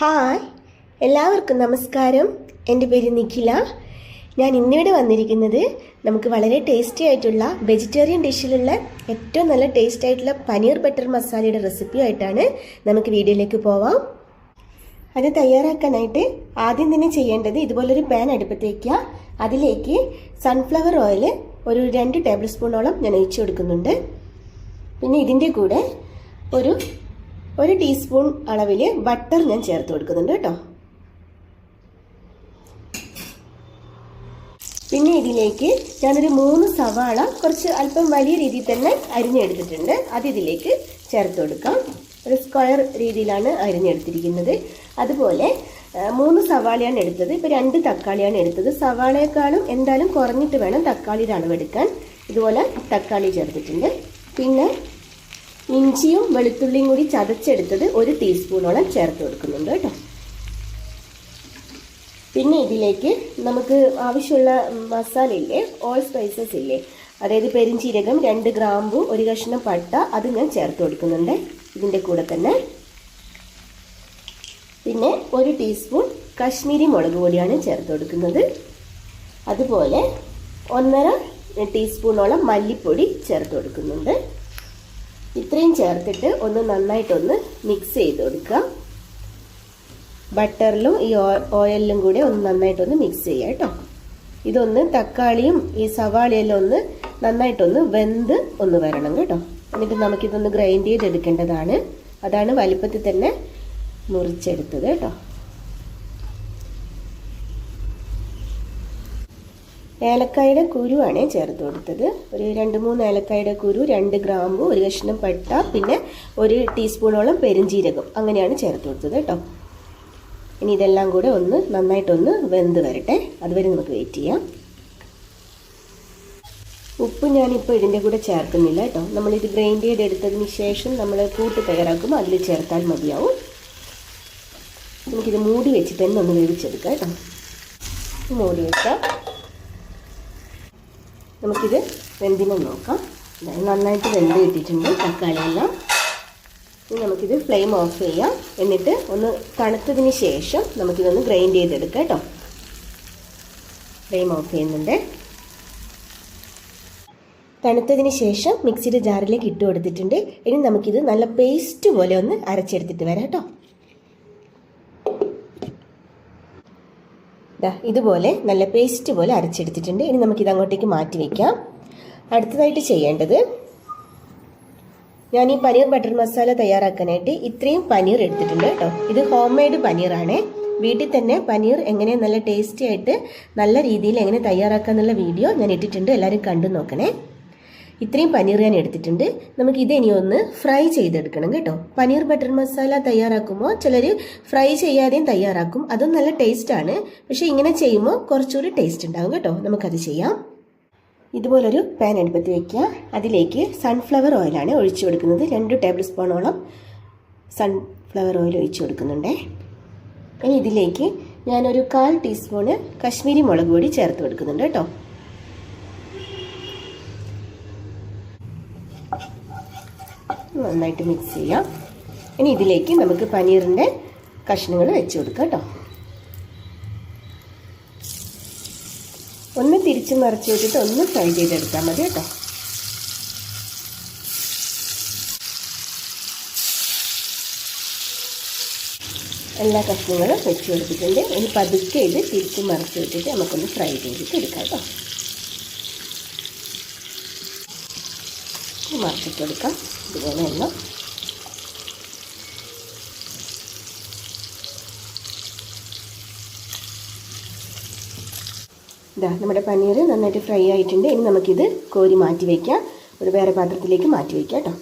Hi. എല്ലാവർക്കും നമസ്കാരം. എന്റെ പേര് നിഖില. ഞാൻ ഇന്നിവിടെ വന്നിരിക്കുന്നത് നമുക്ക് വളരെ ടേസ്റ്റി ആയിട്ടുള്ള വെജിറ്റേറിയൻ ഡിഷിലുള്ള ഏറ്റവും നല്ല ടേസ്റ്റ് ആയിട്ടുള്ള പനീർ ബട്ടർ മസാലയുടെ റെസിപ്പി ആയിട്ടാണ് നമുക്ക് വീഡിയോയിലേക്ക് പോവാം. അത് തയ്യാറാക്കാനായിട്ട് ആദ്യം തന്നെ ചെയ്യേണ്ടത് ഇതുപോലൊരു പാൻ അടുപ്പത്ത് വയ്ക്കുക അതിലേക്ക് സൺഫ്ലവർ ഓയിൽ ഒരു രണ്ട് ടേബിൾ സ്പൂണോളം ഞാൻ ഒഴിച്ചു കൊടുക്കുന്നുണ്ട്. പിന്നെ ഇതിന്റെ കൂടെ ഒരു ഒരു ടീസ്പൂൺ അളവിൽ ബട്ടർ ഞാൻ ചേർത്ത് കൊടുക്കുന്നുണ്ട് കേട്ടോ. പിന്നെ ഇതിലേക്ക് ഞാനൊരു മൂന്ന് സവാള കുറച്ച് അല്പം വലിയ രീതിയിൽ തന്നെ അരിഞ്ഞെടുത്തിട്ടുണ്ട്. അത് ഇതിലേക്ക് ചേർത്ത് കൊടുക്കാം. ഒരു സ്ക്വയർ രീതിയിലാണ് അരിഞ്ഞെടുത്തിരിക്കുന്നത്. അതുപോലെ മൂന്ന് സവാളയാണ് എടുത്തത്. ഇപ്പോൾ രണ്ട് തക്കാളിയാണ് എടുത്തത്. സവാളയെക്കാളും എന്തായാലും കുറഞ്ഞിട്ട് വേണം തക്കാളിയുടെ അളവെടുക്കാൻ. ഇതുപോലെ തക്കാളി ചേർത്തിട്ടുണ്ട്. പിന്നെ ഇഞ്ചിയും വെളുത്തുള്ളിയും കൂടി ചതച്ചെടുത്തത് ഒരു ടീസ്പൂണോളം ചേർത്ത് കൊടുക്കുന്നുണ്ട് കേട്ടോ. പിന്നെ ഇതിലേക്ക് നമുക്ക് ആവശ്യമുള്ള മസാല ഇല്ലേ ഓൾ സ്പൈസസ് ഇല്ലേ അതായത് പെരിഞ്ചീരകം രണ്ട് ഗ്രാമ്പു ഒരു കഷ്ണം പട്ട അത് ഞാൻ ചേർത്ത് കൊടുക്കുന്നുണ്ട് ഇതിന്റെ കൂടെ തന്നെ. പിന്നെ ഒരു ടീസ്പൂൺ കശ്മീരി മുളക് പൊടിയാണ് ചേർത്ത് കൊടുക്കുന്നത്. അതുപോലെ ഒന്നര ടീസ്പൂണോളം മല്ലിപ്പൊടി ചേർത്ത് കൊടുക്കുന്നുണ്ട്. ഇത്രയും ചേർത്തിട്ട് ഒന്ന് നന്നായിട്ടൊന്ന് മിക്സ് ചെയ്ത് കൊടുക്കുക. ബട്ടറിലും ഈ ഓയിലിലും കൂടി ഒന്ന് നന്നായിട്ടൊന്ന് മിക്സ് ചെയ്യുക കേട്ടോ. ഇതൊന്ന് തക്കാളിയും ഈ സവാളയെല്ലാം ഒന്ന് നന്നായിട്ടൊന്ന് വെന്ത് ഒന്ന് വരണം കേട്ടോ. എന്നിട്ട് നമുക്കിതൊന്ന് ഗ്രൈൻഡ് ചെയ്തെടുക്കേണ്ടതാണ്. അതാണ് വലിപ്പത്തിൽ തന്നെ മുറിച്ചെടുത്തത് കേട്ടോ. ഏലക്കായുടെ കുരുവാണ് ചേർത്ത് കൊടുത്തത്. ഒരു രണ്ട് മൂന്ന് ഏലക്കായുടെ കുരു രണ്ട് ഗ്രാമ്പു ഒരു കഷ്ണം പട്ട പിന്നെ ഒരു ടീസ്പൂണോളം പെരുംജീരകം അങ്ങനെയാണ് ചേർത്ത് കൊടുത്തത് കേട്ടോ. ഇനി ഇതെല്ലാം കൂടെ ഒന്ന് നന്നായിട്ടൊന്ന് വെന്ത് വരട്ടെ. അതുവരെ നമുക്ക് വെയിറ്റ് ചെയ്യാം. ഉപ്പ് ഞാനിപ്പോൾ ഇതിന്റെ കൂടെ ചേർക്കുന്നില്ല കേട്ടോ. നമ്മളിത് ഗ്രൈൻഡ് ചെയ്ത് ചെയ്തെടുത്തതിന് ശേഷം നമ്മൾ കൂട്ട് തയ്യാറാക്കുമ്പോൾ അതിൽ ചേർത്താൽ മതിയാവും. നമുക്കിത് മൂടി വെച്ചിട്ട് തന്നെ ഒന്ന് വേവിച്ചെടുക്കാം കേട്ടോ. മൂടി വെക്കാം. നമുക്കിത് വെന്തിനെ നോക്കാം. നന്നായിട്ട് വെന്ത് കിട്ടിയിട്ടുണ്ട് തക്കാളിയെല്ലാം. ഇനി നമുക്കിത് ഫ്ലെയിം ഓഫ് ചെയ്യാം. എന്നിട്ട് ഒന്ന് തണുത്തതിന് ശേഷം നമുക്കിതൊന്ന് ഗ്രൈൻഡ് ചെയ്തെടുക്കാം കേട്ടോ. ഫ്ലെയിം ഓഫ് ചെയ്യുന്നുണ്ട്. തണുത്തതിന് ശേഷം മിക്സിയുടെ ജാറിലേക്ക് ഇട്ട് കൊടുത്തിട്ടുണ്ട്. ഇനി നമുക്കിത് നല്ല പേസ്റ്റ് പോലെ ഒന്ന് അരച്ചെടുത്തിട്ട് വരാം കേട്ടോ. ഇതുപോലെ നല്ല പേസ്റ്റ് പോലെ അരച്ചെടുത്തിട്ടുണ്ട്. ഇനി നമുക്കിത് അങ്ങോട്ടേക്ക് മാറ്റി വയ്ക്കാം അടുത്തതായിട്ട് ചെയ്യേണ്ടത് ഞാൻ ഈ പനീർ ബട്ടർ മസാല തയ്യാറാക്കാനായിട്ട് ഇത്രയും പനീർ എടുത്തിട്ടുണ്ട് കേട്ടോ. ഇത് ഹോം മെയ്ഡ് പനീറാണ് വീട്ടിൽ തന്നെ പനീർ എങ്ങനെ നല്ല ടേസ്റ്റി ആയിട്ട് നല്ല രീതിയിൽ എങ്ങനെ തയ്യാറാക്കാന്നുള്ള വീഡിയോ ഞാൻ ഇട്ടിട്ടുണ്ട്. എല്ലാവരും കണ്ടു നോക്കണേ. ഇത്രയും പനീർ ഞാൻ എടുത്തിട്ടുണ്ട്. നമുക്ക് ഇത് ഇനി ഒന്ന് ഫ്രൈ ചെയ്തെടുക്കണം കേട്ടോ. പനീർ ബട്ടർ മസാല തയ്യാറാക്കുമ്പോൾ ചിലർ ഫ്രൈ ചെയ്യാതെയും തയ്യാറാക്കും. അതും നല്ല ടേസ്റ്റാണ് പക്ഷേ ഇങ്ങനെ ചെയ്യുമ്പോൾ കുറച്ചുകൂടി ടേസ്റ്റ് ഉണ്ടാകും കേട്ടോ. നമുക്കത് ചെയ്യാം. ഇതുപോലൊരു പാൻ അടുപ്പത്ത് വയ്ക്കുക അതിലേക്ക് സൺഫ്ലവർ ഓയിലാണ് ഒഴിച്ചു കൊടുക്കുന്നത്. രണ്ട് ടേബിൾ സ്പൂണോളം സൺഫ്ലവർ ഓയിൽ ഒഴിച്ചു കൊടുക്കുന്നുണ്ട്. ഇനി ഇതിലേക്ക് ഞാനൊരു കാൽ ടീസ്പൂണ് കശ്മീരി മുളക് പൊടി ചേർത്ത് കൊടുക്കുന്നുണ്ട് കേട്ടോ. നന്നായിട്ട് മിക്സ് ചെയ്യാം. ഇനി ഇതിലേക്ക് നമുക്ക് പനീറിന്റെ കഷ്ണങ്ങൾ വെച്ച് കൊടുക്കാം കേട്ടോ. ഒന്ന് തിരിച്ച് മറിച്ച് വെച്ചിട്ട് ഒന്ന് ഫ്രൈ ചെയ്തെടുത്താൽ മതി കേട്ടോ. എല്ലാ കഷ്ണങ്ങളും വെച്ച് കൊടുത്തിട്ടുണ്ട്. ഇനി പതുക്കെ ഇത് തിരിച്ച് മറിച്ച് വെച്ചിട്ട് നമുക്കൊന്ന് ഫ്രൈ ചെയ്തിട്ട് എടുക്കാം കേട്ടോ മറിച്ചിട്ട് ഇതുപോലെ ഒന്ന് ഇതാ നമ്മുടെ പനീർ നന്നായിട്ട് ഫ്രൈ ആയിട്ടുണ്ട്. ഇനി നമുക്കിത് കോരി മാറ്റി വയ്ക്കാം ഒരു വേറെ പാത്രത്തിലേക്ക് മാറ്റി വയ്ക്കാം കേട്ടോ.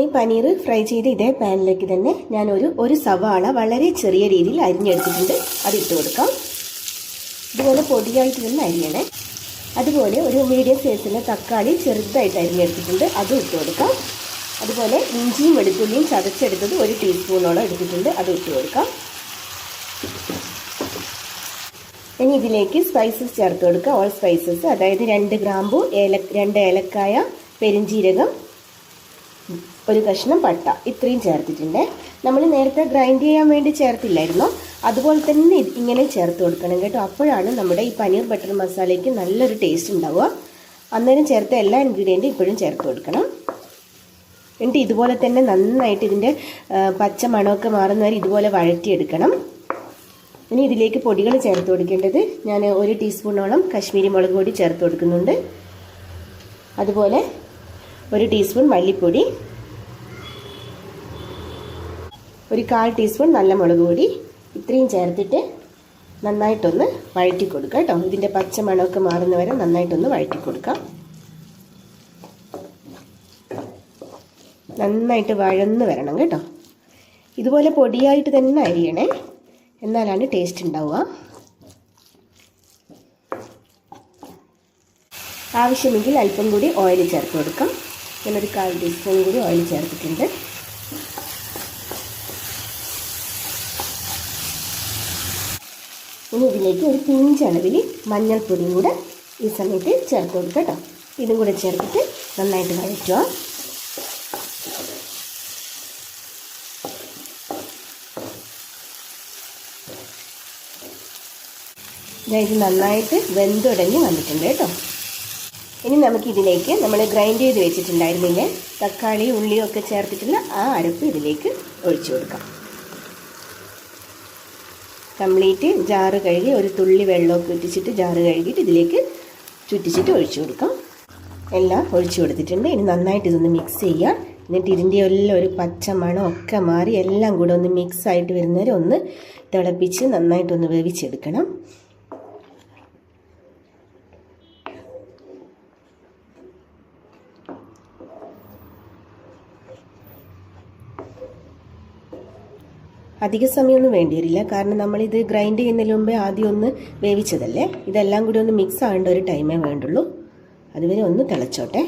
ഈ പനീർ ഫ്രൈ ചെയ്ത് ഇതേ പാനിലേക്ക് തന്നെ ഞാൻ ഒരു ഒരു സവാള വളരെ ചെറിയ രീതിയിൽ അരിഞ്ഞെടുത്തിട്ടുണ്ട്. അത് ഇട്ട് കൊടുക്കാം. ഇതുപോലെ പൊടിയായിട്ട് തന്നെ അരിയണേ. അതുപോലെ ഒരു മീഡിയം സൈസിലെ തക്കാളി ചെറുതായിട്ട് അരിഞ്ഞെടുത്തിട്ടുണ്ട് അതും ഇട്ട് കൊടുക്കാം. അതുപോലെ ഇഞ്ചിയും വെളുത്തുള്ളിയും ചതച്ചെടുത്തത് ഒരു ടീസ്പൂണോളം എടുത്തിട്ടുണ്ട്. അത് ഇട്ട് കൊടുക്കാം. ഇനി ഇതിലേക്ക് സ്പൈസസ് ചേർത്ത് കൊടുക്കുക ഓൾ സ്പൈസസ് അതായത് രണ്ട് ഗ്രാമ്പു ഏല രണ്ട് ഏലക്കായ പെരിഞ്ചീരകം ഒരു കഷ്ണം പട്ട. ഇത്രയും ചേർത്തിട്ടുണ്ട്. നമ്മൾ നേരത്തെ ഗ്രൈൻഡ് ചെയ്യാൻ വേണ്ടി ചേർത്തില്ലായിരുന്നോ? അതുപോലെ തന്നെ ഇങ്ങനെ ചേർത്ത് കൊടുക്കണം കേട്ടോ. അപ്പോഴാണ് നമ്മുടെ ഈ പനീർ ബട്ടർ മസാലയ്ക്ക് നല്ലൊരു ടേസ്റ്റ് ഉണ്ടാവുക. അന്നേരം ചേർത്ത എല്ലാ ഇൻഗ്രീഡിയന്റും ഇപ്പോഴും ചേർത്ത് കൊടുക്കണം. എന്നിട്ട് ഇതുപോലെ തന്നെ നന്നായിട്ട് ഇതിന്റെ പച്ച മണമൊക്കെ മാറുന്നവരെ ഇതുപോലെ വഴറ്റിയെടുക്കണം. ഇനി ഇതിലേക്ക് പൊടികൾ ചേർത്ത് കൊടുക്കേണ്ടത് ഞാൻ ഒരു ടീസ്പൂണോളം കശ്മീരി മുളക് പൊടി ചേർത്ത് കൊടുക്കുന്നുണ്ട്. അതുപോലെ ഒരു ടീസ്പൂൺ മല്ലിപ്പൊടി. ഒരു കാൽ ടീസ്പൂൺ നല്ല മുളക് പൊടി. ഇത്രയും ചേർത്തിട്ട് നന്നായിട്ടൊന്ന് വഴറ്റി കൊടുക്കുക കേട്ടോ. ഇതിന്റെ പച്ച മണമൊക്കെ മാറുന്നവരെ നന്നായിട്ടൊന്ന് വഴറ്റി കൊടുക്കാം നന്നായിട്ട് വഴന്ന് വരണം കേട്ടോ. ഇതുപോലെ പൊടിയായിട്ട് തന്നെ അരിയണേ. എന്നാലാണ് ടേസ്റ്റ് ഉണ്ടാവുക. ആവശ്യമെങ്കിൽ അല്പം കൂടി ഓയിൽ ചേർത്ത് കൊടുക്കാം. ഞാനൊരു കാൽ ടീസ്പൂൺ കൂടി ഓയിൽ ചേർത്തിട്ടുണ്ട്. ഇനി ഇതിലേക്ക് ഒരു പിഞ്ചളവിൽ മഞ്ഞൾപ്പൊടിയും കൂടെ ഈ സമയത്ത് ചേർത്ത് കൊടുക്കുക കേട്ടോ. ഇതും കൂടെ ചേർത്തിട്ട് നന്നായിട്ട് വഴറ്റുക. ഇത് നന്നായിട്ട് വെന്തുടങ്ങി വന്നിട്ടുണ്ട് കേട്ടോ. ഇനി നമുക്കിതിലേക്ക് നമ്മൾ ഗ്രൈൻഡ് ചെയ്ത് വെച്ചിട്ടുണ്ടായിരുന്നില്ലേ തക്കാളി ഉള്ളിയും ഒക്കെ ചേർത്തിട്ടുള്ള ആ അരപ്പ് ഇതിലേക്ക് ഒഴിച്ചു കൊടുക്കാം. കംപ്ലീറ്റ് ജാറ് കഴുകി ഒരു തുള്ളി വെള്ളമൊക്കെ ഇട്ടിച്ചിട്ട് ജാറ് കഴുകിയിട്ട് ഇതിലേക്ക് ചുറ്റിച്ചിട്ട് ഒഴിച്ചു കൊടുക്കാം. എല്ലാം ഒഴിച്ചു കൊടുത്തിട്ടുണ്ട്. ഇനി നന്നായിട്ട് ഇതൊന്ന് മിക്സ് ചെയ്യാം. എന്നിട്ട് ഇതിന്റെ എല്ലാം ഒരു പച്ച മണം ഒക്കെ മാറി എല്ലാം കൂടെ ഒന്ന് മിക്സ് ആയിട്ട് വരുന്നവരെ ഒന്ന് തിളപ്പിച്ച് നന്നായിട്ടൊന്ന് വേവിച്ചെടുക്കണം. അധിക സമയമൊന്നും വേണ്ടി വരില്ല കാരണം നമ്മളിത് ഗ്രൈൻഡ് ചെയ്യുന്നതിന് മുമ്പേ ആദ്യം ഒന്ന് വേവിച്ചതല്ലേ? ഇതെല്ലാം കൂടി ഒന്ന് മിക്സ് ആകേണ്ട ഒരു ടൈമേ വേണ്ടുള്ളൂ. അതുവരെ ഒന്ന് തിളച്ചോട്ടെ.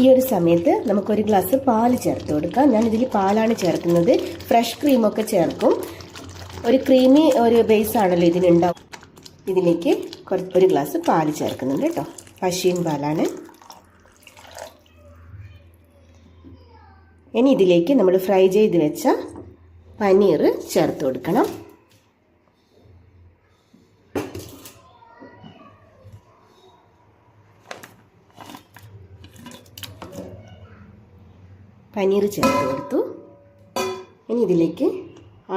ഈ ഒരു സമയത്ത് നമുക്കൊരു ഗ്ലാസ് പാൽ ചേർത്ത് കൊടുക്കാം. ഞാൻ ഇതിൽ പാലാണ് ചേർക്കുന്നത്. ഫ്രഷ് ക്രീമൊക്കെ ചേർക്കും. ഒരു ക്രീമി ഒരു ബേസ് ആണല്ലോ ഇതിനുണ്ടാവും ഇതിലേക്ക് കുറച്ച് ഒരു ഗ്ലാസ് പാൽ ചേർക്കുന്നുണ്ട് കേട്ടോ. പശീൻ പാലാണ്. ഇനി ഇതിലേക്ക് നമ്മൾ ഫ്രൈ ചെയ്ത് വെച്ച പനീർ ചേർത്ത് കൊടുക്കണം. പനീർ ചേർത്ത് കൊടുത്തു. ഇനി ഇതിലേക്ക്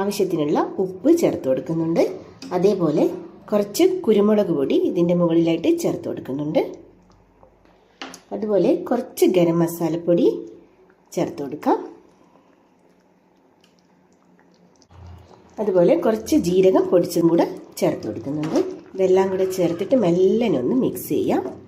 ആവശ്യത്തിനുള്ള ഉപ്പ് ചേർത്ത് കൊടുക്കുന്നുണ്ട്. അതേപോലെ കുറച്ച് കുരുമുളക് പൊടി ഇതിന്റെ മുകളിലായിട്ട് ചേർത്ത് കൊടുക്കുന്നുണ്ട്. അതുപോലെ കുറച്ച് ഗരം മസാലപ്പൊടി ചേർത്ത് കൊടുക്കാം. അതുപോലെ കുറച്ച് ജീരകം പൊടിച്ചും കൂടെ ചേർത്ത് കൊടുക്കുന്നുണ്ട്. ഇതെല്ലാം കൂടെ ചേർത്തിട്ട് മെല്ലനെ ഒന്ന് മിക്സ് ചെയ്യാം.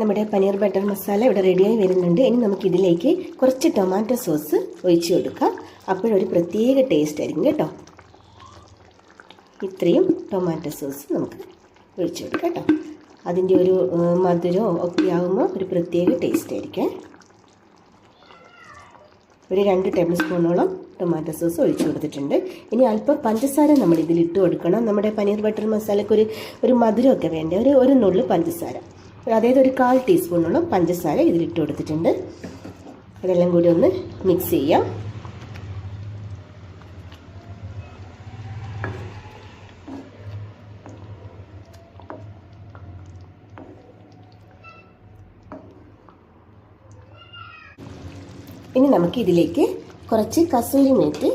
നമ്മുടെ പനീർ ബട്ടർ മസാല ഇവിടെ റെഡിയായി വരുന്നുണ്ട്. ഇനി നമുക്ക് ഇതിലേക്ക് കുറച്ച് ടൊമാറ്റോ സോസ് ഒഴിച്ചു കൊടുക്കാം. അപ്പോഴൊരു പ്രത്യേക ടേസ്റ്റ് ആയിരിക്കും കേട്ടോ. ഇത്രയും ടൊമാറ്റോ സോസ് നമുക്ക് ഒഴിച്ചു കൊടുക്കാം കേട്ടോ. അതിന്റെ ഒരു മധുരമോ ഒക്കെ ആകുമ്പോൾ ഒരു പ്രത്യേക ടേസ്റ്റ് ആയിരിക്കും. ഒരു രണ്ട് ടേബിൾ സ്പൂണോളം ടൊമാറ്റോ സോസ് ഒഴിച്ചു കൊടുത്തിട്ടുണ്ട്. ഇനി അല്പം പഞ്ചസാര നമ്മൾ ഇട്ട് കൊടുക്കണം. നമ്മുടെ പനീർ ബട്ടർ മസാലയ്ക്ക് ഒരു ഒരു മധുരമൊക്കെ വേണ്ട? ഒരു ഒരു നുള്ളു പഞ്ചസാര. അതായത് ഒരു കാൽ ടീസ്പൂണോളം പഞ്ചസാര ഇതിലിട്ട് കൊടുത്തിട്ടുണ്ട്. അതെല്ലാം കൂടി ഒന്ന് മിക്സ് ചെയ്യാം. ഇനി നമുക്ക് ഇതിലേക്ക് കുറച്ച് കസൂരി മേത്തി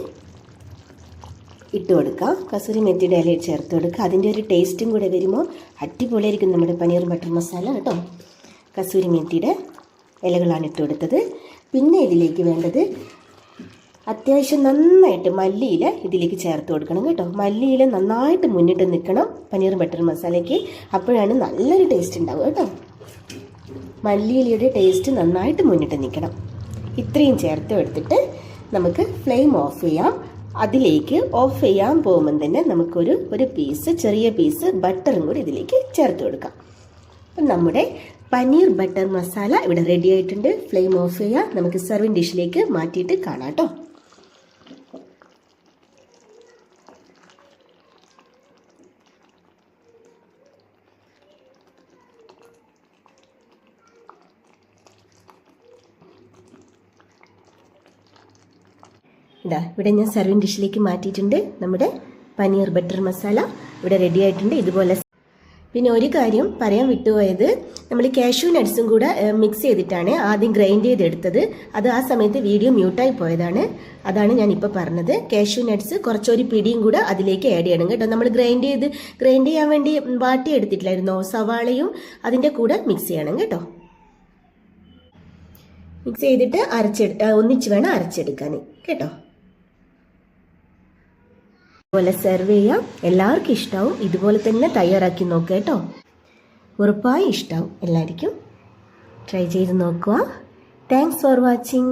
ഇട്ട് കൊടുക്കാം കസൂരി മെത്തിയുടെ ഇല ചേർത്ത് കൊടുക്കുക. അതിന്റെ ഒരു ടേസ്റ്റും കൂടെ വരുമ്പോൾ അടിപൊളിയായിരിക്കും നമ്മുടെ പനീർ ബട്ടർ മസാല കേട്ടോ. കസൂരി മെത്തിയുടെ ഇലകളാണ് ഇട്ട് കൊടുത്തത്. പിന്നെ ഇതിലേക്ക് വേണ്ടത് അത്യാവശ്യം നന്നായിട്ട് മല്ലിയില ഇതിലേക്ക് ചേർത്ത് കൊടുക്കണം കേട്ടോ. മല്ലിയില നന്നായിട്ട് മുന്നിട്ട് നിൽക്കണം പനീർ ബട്ടർ മസാലയ്ക്ക്. അപ്പോഴാണ് നല്ലൊരു ടേസ്റ്റ് ഉണ്ടാവുക കേട്ടോ. മല്ലിയിലയുടെ ടേസ്റ്റ് നന്നായിട്ട് മുന്നിട്ട് നിൽക്കണം. ഇത്രയും ചേർത്ത് എടുത്തിട്ട് നമുക്ക് ഫ്ലെയിം ഓഫ് ചെയ്യാം. അതിലേക്ക് ഓഫ് ചെയ്യാൻ പോകുമ്പോൾ തന്നെ നമുക്കൊരു ഒരു പീസ് ചെറിയ പീസ് ബട്ടറും കൂടി ഇതിലേക്ക് ചേർത്ത് കൊടുക്കാം. അപ്പം നമ്മുടെ പനീർ ബട്ടർ മസാല ഇവിടെ റെഡി ആയിട്ടുണ്ട്. ഫ്ലെയിം ഓഫ് ചെയ്യുക നമുക്ക് സെർവിങ് ഡിഷിലേക്ക് മാറ്റിയിട്ട് കാണാം കേട്ടോ. ഇതാ ഇവിടെ ഞാൻ സെർവിങ് ഡിഷിലേക്ക് മാറ്റിയിട്ടുണ്ട്. നമ്മുടെ പനീർ ബട്ടർ മസാല ഇവിടെ റെഡി ആയിട്ടുണ്ട്. ഇതുപോലെ പിന്നെ ഒരു കാര്യം പറയാൻ വിട്ടുപോയത്. നമ്മൾ കാഷ്യൂ നട്ട്സും കൂടെ മിക്സ് ചെയ്തിട്ടാണ് ആദ്യം ഗ്രൈൻഡ് ചെയ്തെടുത്തത്. അത് ആ സമയത്ത് വീഡിയോ മ്യൂട്ടായി പോയതാണ്. അതാണ് ഞാൻ ഇപ്പോൾ പറഞ്ഞത്. കാഷ്യൂ നട്ട്സ് കുറച്ചൊരു പിടിയും കൂടെ അതിലേക്ക് ആഡ് ചെയ്യണം കേട്ടോ. നമ്മൾ ഗ്രൈൻഡ് ചെയ്ത് ഗ്രൈൻഡ് ചെയ്യാൻ വേണ്ടി വാട്ടി എടുത്തിട്ടില്ലായിരുന്നോ? സവാളയും അതിന്റെ കൂടെ മിക്സ് ചെയ്യണം കേട്ടോ. മിക്സ് ചെയ്തിട്ട് അരച്ചെടു ഒന്നിച്ച് വേണം അരച്ചെടുക്കാൻ കേട്ടോ? ഇതുപോലെ സെർവ് ചെയ്യാം. എല്ലാവർക്കും ഇഷ്ടാവും. ഇതുപോലെ തന്നെ തയ്യാറാക്കി നോക്കുക കേട്ടോ. ഉറപ്പായും ഇഷ്ടാവും. എല്ലാവർക്കും ട്രൈ ചെയ്ത് നോക്കുക. Thanks for watching